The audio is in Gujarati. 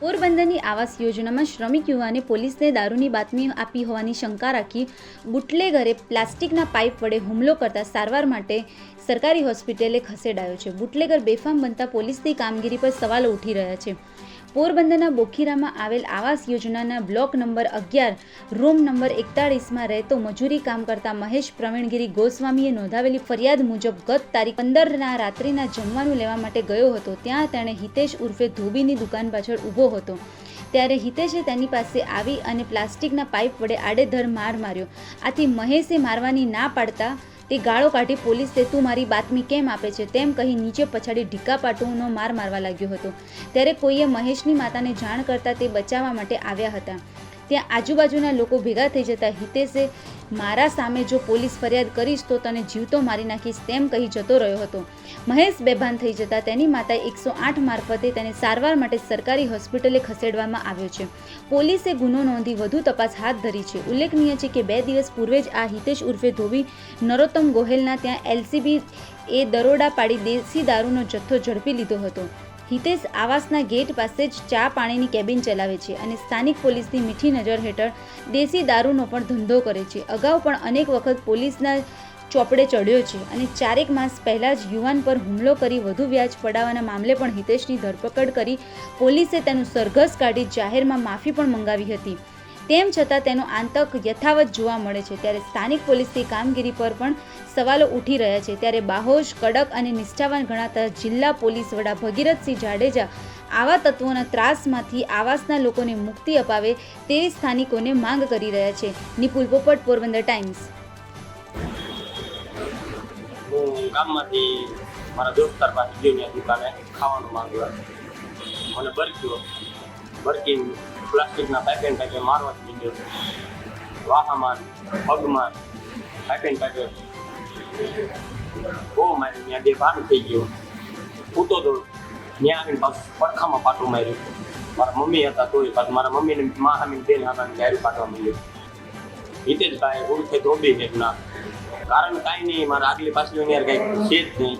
પોરબંદરની આવાસ યોજનામાં શ્રમિક યુવાને પોલીસને દારૂની બાતમી આપી હોવાની શંકા રાખી બુટલેગરે પ્લાસ્ટિકના પાઇપ વડે હુમલો કરતા સારવાર માટે સરકારી હોસ્પિટલે ખસેડાયો છે. બુટલેગર બેફામ બનતા પોલીસની કામગીરી પર સવાલો ઉઠી રહ્યા છે. પોરબંદરના બોખીરામાં આવેલ આવાસ યોજનાના બ્લોક નંબર અગિયાર, રૂમ નંબર એકતાળીસમાં રહેતો મજૂરી કામ કરતા મહેશ પ્રવીણગીરી ગોસ્વામીએ નોંધાવેલી ફરિયાદ મુજબ ગત તારીખ પંદરના રાત્રિના જમવાનું લેવા માટે ગયો હતો. ત્યાં તેણે હિતેશ ઉર્ફે ધોબીની દુકાન પાછળ ઊભો હતો. ત્યારે હિતેશે તેની પાસે આવી અને પ્લાસ્ટિકના પાઇપ વડે આડેધડ માર માર્યો. આથી મહેશે મારવાની ના પાડતા તે ગાળો કાઢી પોલીસે તું મારી બાતમી કેમ આપે છે? તેમ કહી નીચે પછાડી ઢીકા પાટુનો માર મારવા લાગ્યો હતો. ત્યારે કોઈએ મહેશની માતાને જાણ કરતાં તે બચાવવા માટે આવ્યા હતા. ત્યાં આજુબાજુના લોકો ભેગા થઈ જતા હિતેશે મારા સામે જો પોલીસ ફરિયાદ કરીશ તો તને જીવતો મારી નાખીશ તેમ કહી જતો રહ્યો હતો. મહેશ બેભાન થઈ જતા તેની માતાએ એકસો આઠ મારફતે તેને સારવાર માટે સરકારી હોસ્પિટલે ખસેડવામાં આવ્યો છે. પોલીસે ગુનો નોંધી વધુ તપાસ હાથ ધરી છે. ઉલ્લેખનીય છે કે બે દિવસ પૂર્વે જ આ હિતેશ ઉર્ફે ધોબી નરોત્તમ ગોહેલના ત્યાં એલસીબી એ દરોડા પાડી દેશી દારૂનો જથ્થો ઝડપી લીધો હતો. હિતેશ આવાસના ગેટ પાસે જ ચા પાણીની કેબિન ચલાવે છે અને સ્થાનિક પોલીસની મીઠી નજર હેઠળ દેશી દારૂનો પણ ધંધો કરે છે. અગાઉ પણ અનેક વખત પોલીસના ચોપડે ચડ્યો છે અને ચારેક માસ પહેલાં જ યુવાન પર હુમલો કરી વધુ વ્યાજ પડાવવાના મામલે પણ હિતેશની ધરપકડ કરી પોલીસે તેનું સરઘસ કાઢી જાહેરમાં માફી પણ મંગાવી હતી. તેમ છતાં તેનો આતંક યથાવત જોવા મળે છે. ત્યારે સ્થાનિક પોલીસની કામગીરી પર પણ સવાલો ઉઠી રહ્યા છે. ત્યારે બાહોશ, કડક અને નિષ્ઠાવાન ગણાતા જિલ્લા પોલીસ વડા ભગીરથસિંહ જાડેજા આવા તત્વોના ત્રાસમાંથી આવાસના લોકોને મુક્તિ અપાવે તેવી સ્થાનિકોને માંગ કરી રહ્યા છે. નિપુલ પોપટ, પોરબંદર ટાઈમ્સ. હું ગામમાંથી મારા દોસ્તાર પાસે ગયો દુકાને ખાવાનું માંગ્યું મને બરક્યો. બરકી પ્લાસ્ટિકના પેકેટ પેકેટ મારવા જ દીધો વાહામાં, પગમાં પેકેટ પેકેટ બહુ મારી ત્યાં બે ભાન થઈ ગયો. પૂતો તો ત્યાં આવીને પાછું પડખામાં પાટું માર્યું. મારા મમ્મી હતા તોય પાછું મારા મમ્મીને મા સામે બેન હતા ગાયરું કાઢવા માંડ્યું હિતેશભાઈ ઉર્ફે ધોબી હેઠના કારણ કાંઈ નહીં, મારા આગલી પાછલી યાર કાંઈ છે જ નહીં.